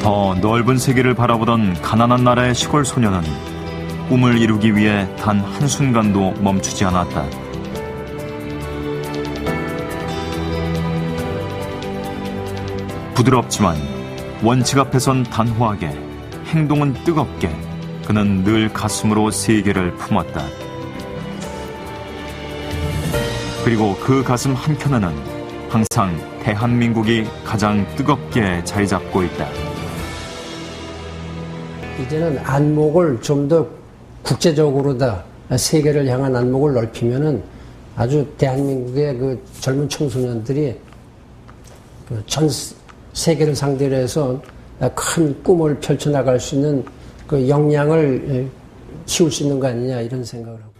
더 넓은 세계를 바라보던 가난한 나라의 시골 소녀는 꿈을 이루기 위해 단 한순간도 멈추지 않았다. 부드럽지만 원칙 앞에선 단호하게, 행동은 뜨겁게 그는 늘 가슴으로 세계를 품었다. 그리고 그 가슴 한켠에는 항상 대한민국이 가장 뜨겁게 자리 잡고 있다. 이제는 안목을 좀 더 국제적으로 다 세계를 향한 안목을 넓히면은 아주 대한민국의 그 젊은 청소년들이 그전 세계를 상대로 해서 큰 꿈을 펼쳐나갈 수 있는 그 역량을 키울 수 있는 거 아니냐 이런 생각을 하고.